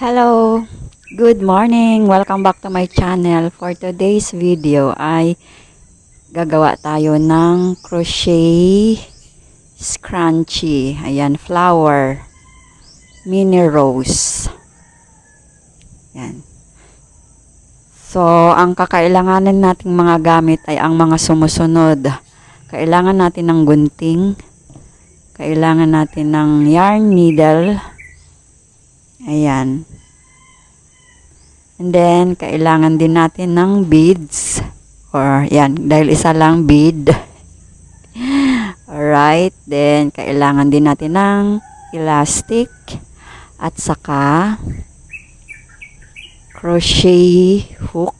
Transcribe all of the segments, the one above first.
Hello! Good morning! Welcome back to my channel. For today's video ay gagawa tayo ng crochet scrunchie. Ayan, flower. Mini rose. Ayan. So, ang kakailanganin nating mga gamit ay ang mga sumusunod. Kailangan natin ng gunting. Kailangan natin ng yarn needle. Ayan. And then, kailangan din natin ng beads. Or, yan, dahil isa lang bead. Alright. Then, kailangan din natin ng elastic. At saka, crochet hook.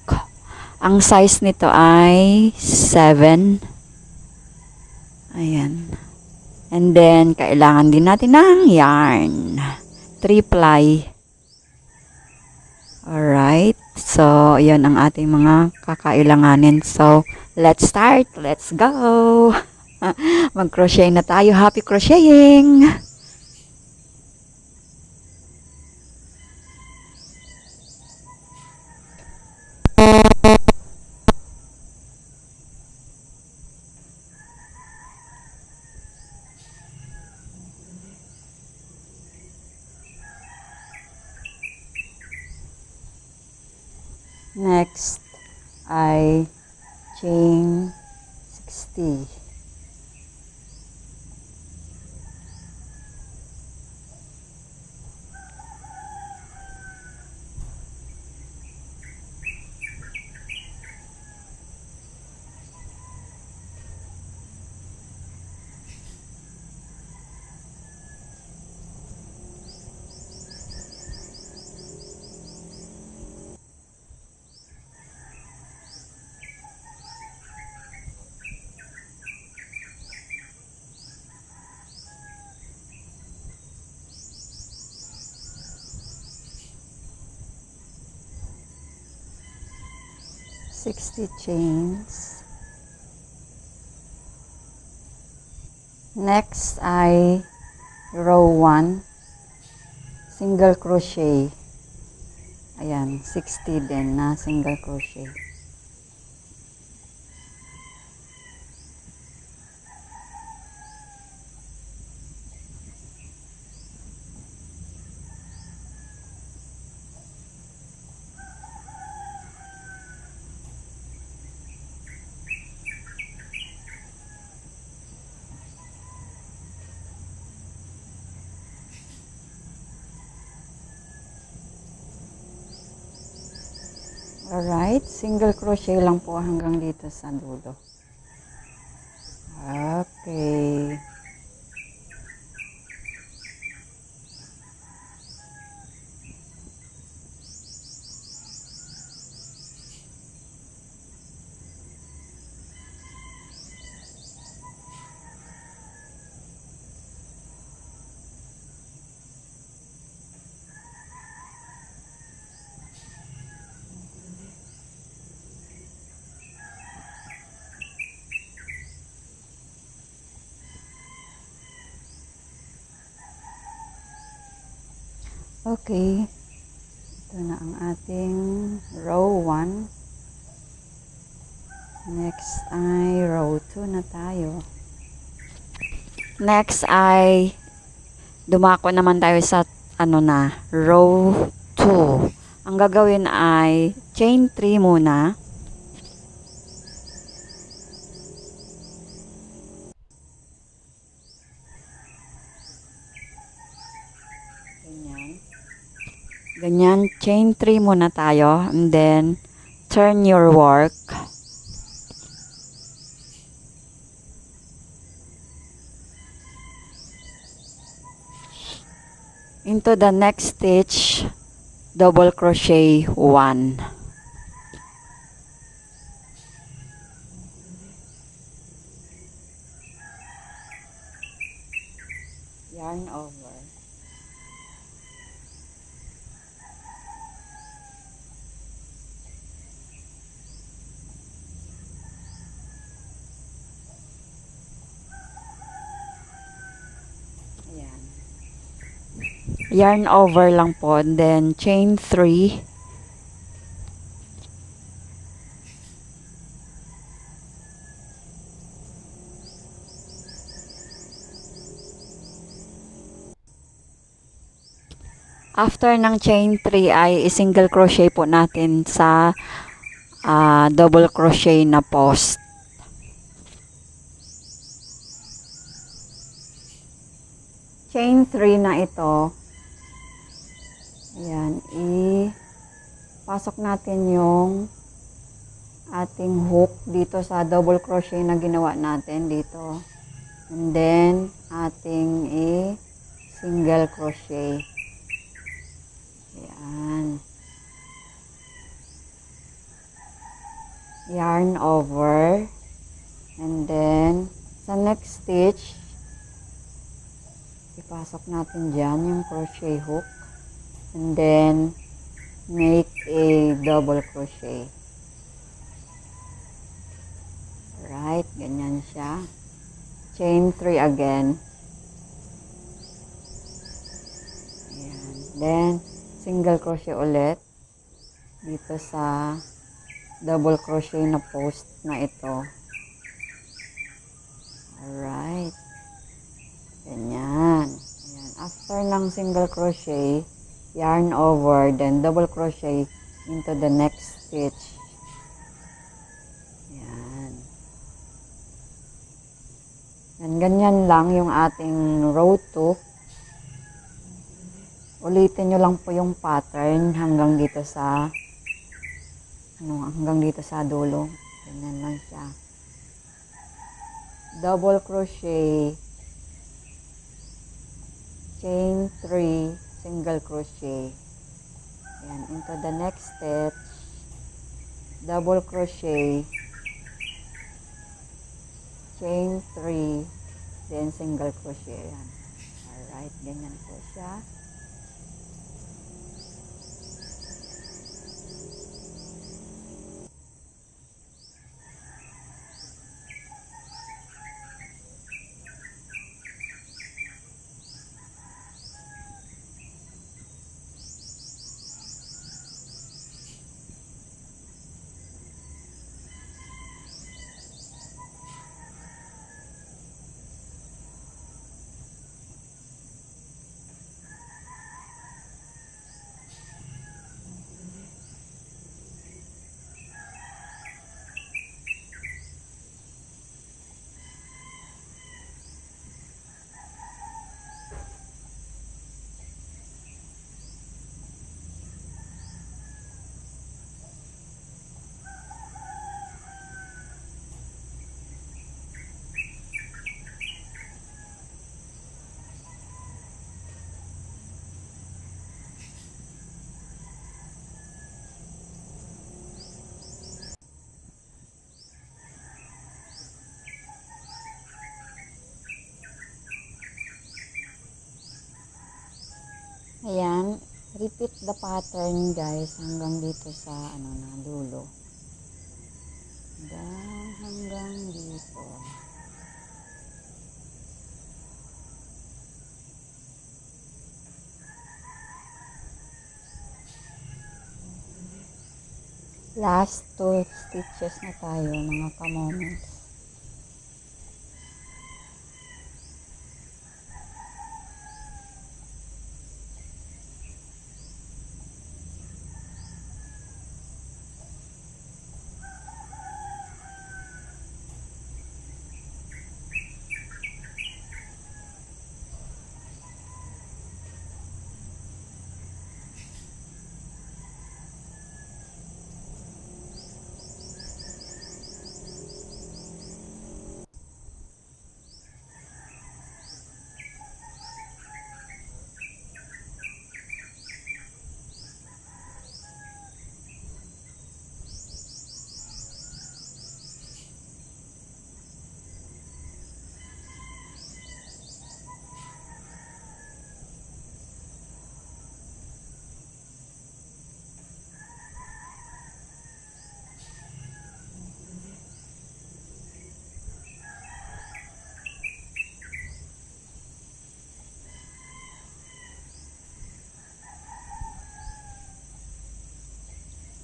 Ang size nito ay 7. Ayan. And then, kailangan din natin ng yarn. 3 ply. Alright. So, yan ang ating mga kakailanganin. So, let's start. Let's go. Mag-crochet na tayo. Happy crocheting! 60 chains. Next ay row 1, single crochet. Ayan, 60 din na single crochet. Alright, single crochet lang po hanggang dito sa dulo. Okay. Okay. Ito na ang ating row 1. Next ay row 2 na tayo. Next ay dumako naman tayo sa ano na, row 2. Ang gagawin ay chain 3 muna. Ganyan, chain 3 muna tayo and then turn your work. Into the next stitch, double crochet 1. Yarn over. Yarn over lang po, and then chain 3. After ng chain 3 ay single crochet po natin sa ah, double crochet na post. Chain 3 na ito. Ayan, i-pasok natin yung ating hook dito sa double crochet na ginawa natin dito. And then, ating i-single crochet. Ayan. Yarn over. And then, sa next stitch, ipasok natin dyan yung crochet hook. And then, make a double crochet. Right, ganyan siya. Chain 3 again. Ayan. Then, single crochet ulit dito sa double crochet na post na ito. Alright. Ganyan. Ayan. After ng single crochet, yarn over, then double crochet into the next stitch. Yan, ganyan lang yung ating row 2. Ulitin nyo lang po yung pattern hanggang dito sa ano, hanggang dito sa dulo. Ganyan lang siya. Double crochet, chain 3, single crochet. Ayan, into the next stitch, double crochet, chain 3, then single crochet. Ayan. Alright, ganyan po siya. Ayan, repeat the pattern guys hanggang dito sa ano na dulo. Hanggang, hanggang dito. Last two stitches na tayo mga kamoments.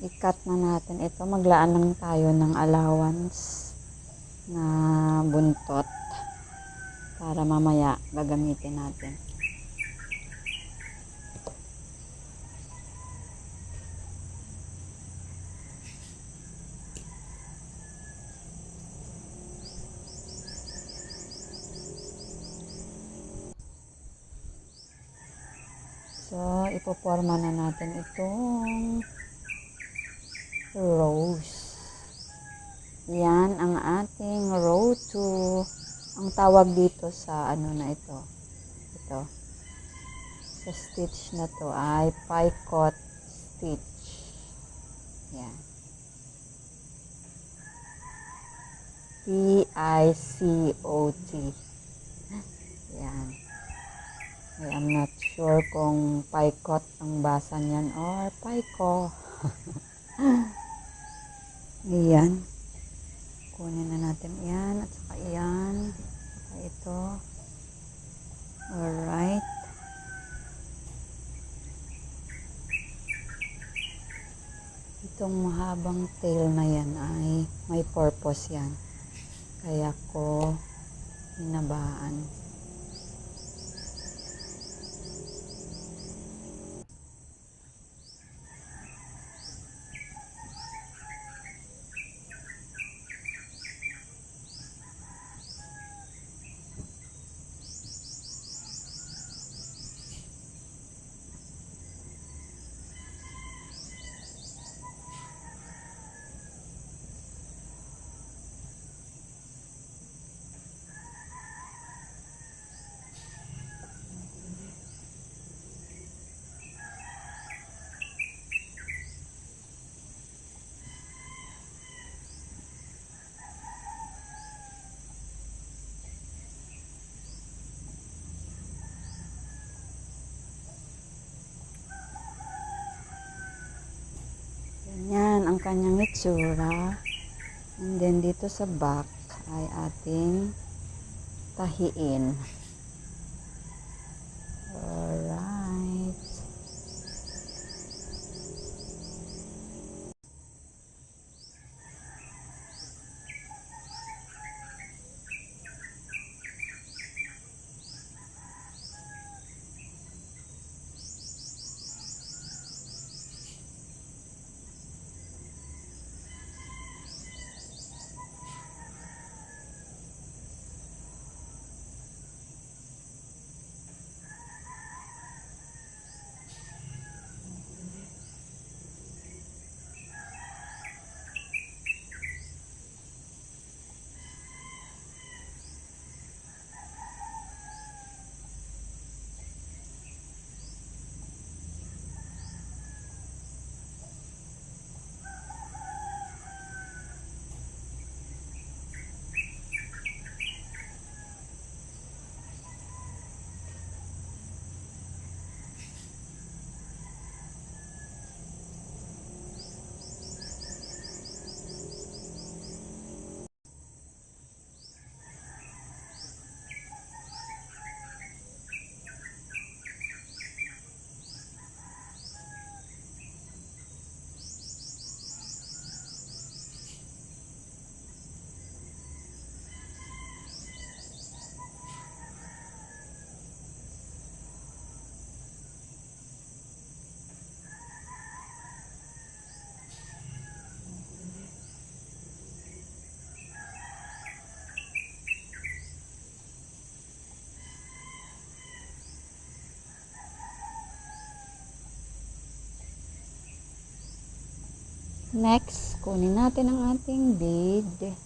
I-cut na natin ito. Maglaan lang tayo ng allowance na buntot para mamaya gagamitin natin. So, ipoporma na natin itong rose. Yan ang ating row 2. Ang tawag dito sa ano na ito. Ito. Sa stitch na to ay picot stitch. Yan. P-I-C-O-T. Yan. I am not sure kung picot ang basa niyan or pico. Iyan. Kunin na natin yan at saka iyan. Saka ito. Alright. Itong mahabang tail na yan ay may purpose yan. Kaya ko hinabaan. Ganyan ang kanyang itsura. And then dito sa back ay ating tahiin. Alright. Next, kunin natin ang ating bead.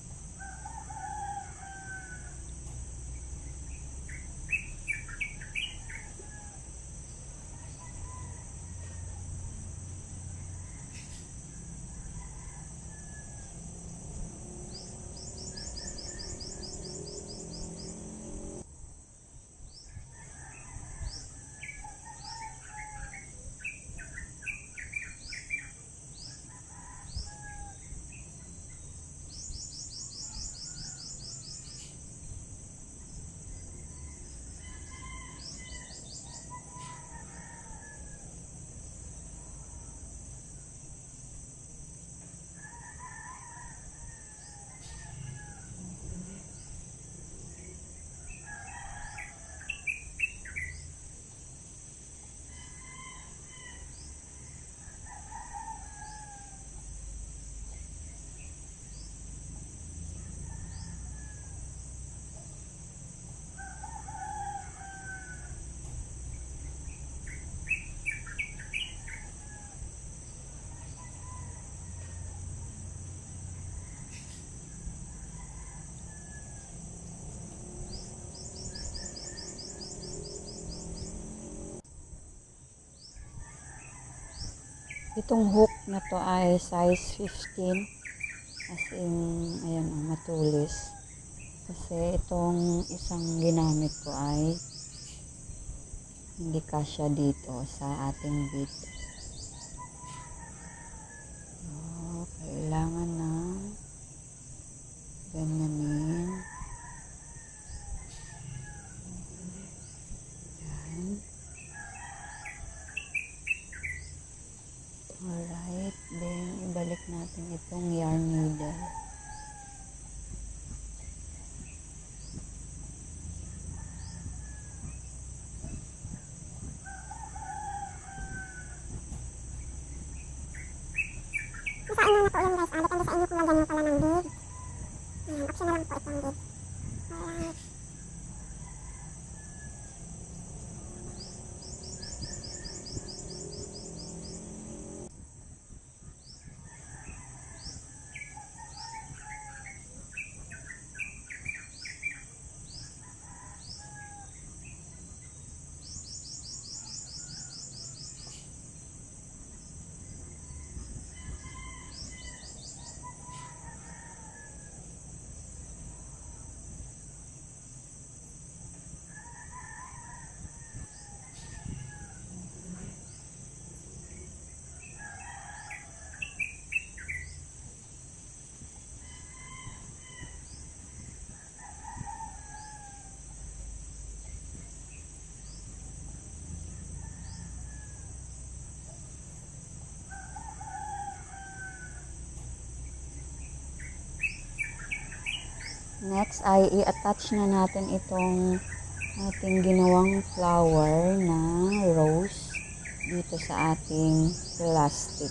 Itong hook na to ay size 15. As in, ayan, oh, matulis. Kasi itong isang ginamit ko ay hindi kasya dito sa ating bit. So, kailangan na ganyanin. Yan. Alright, then ibalik natin itong yarn needle. Sa inyo na guys. Ah, depende sa inyo kung nyo pala ng bead. Ayan, optional lang po itong bead. Alright. Next ay i-attach na natin itong ating ginawang flower na rose dito sa ating plastic.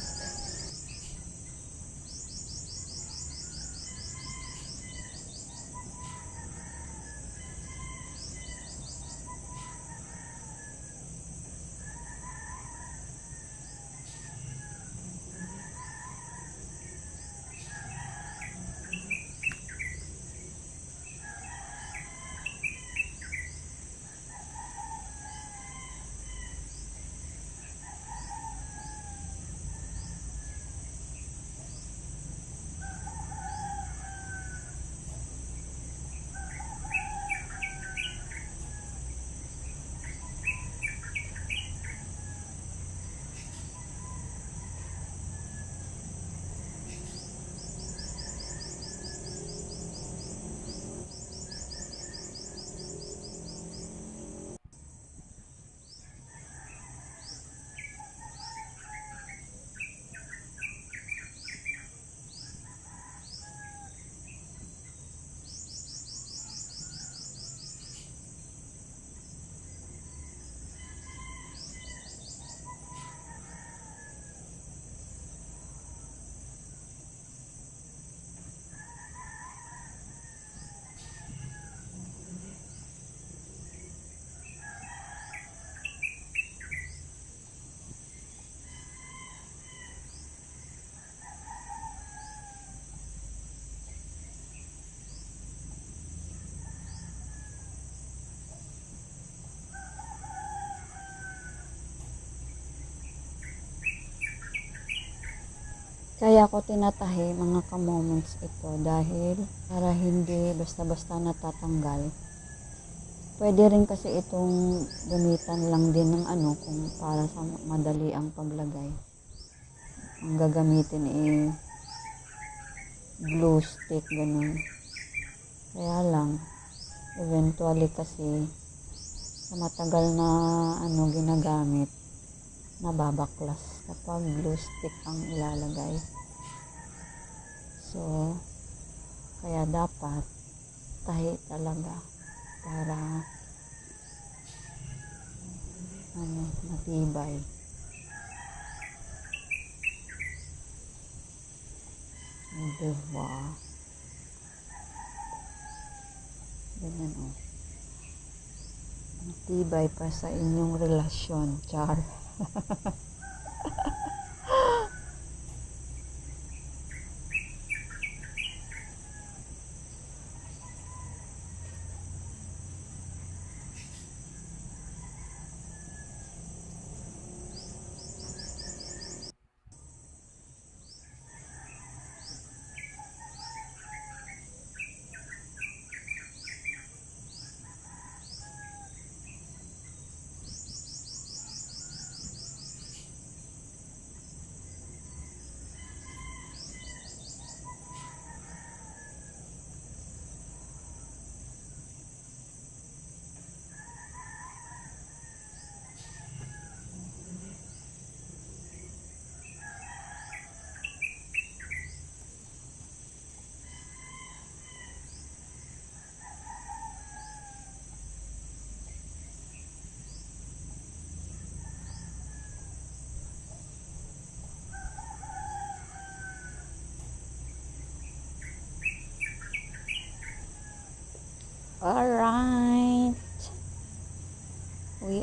Kaya ko tinatahi mga ka-moments ito dahil para hindi basta-basta natatanggal. Pwede rin kasi itong gamitan lang din ng ano kung para sa madali ang paglagay. Ang gagamitin ay glue stick ganun. Kaya lang eventually kasi sa matagal na ano ginagamit nababaklas kapag glue stick ang ilalagay. So, kaya dapat tahi talaga para ano, matibay. Diba? Ganyan o. Oh. Matibay pa sa inyong relasyon, Char.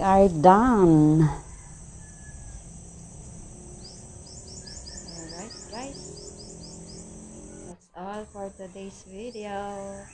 are done. Alright guys. That's all for today's video.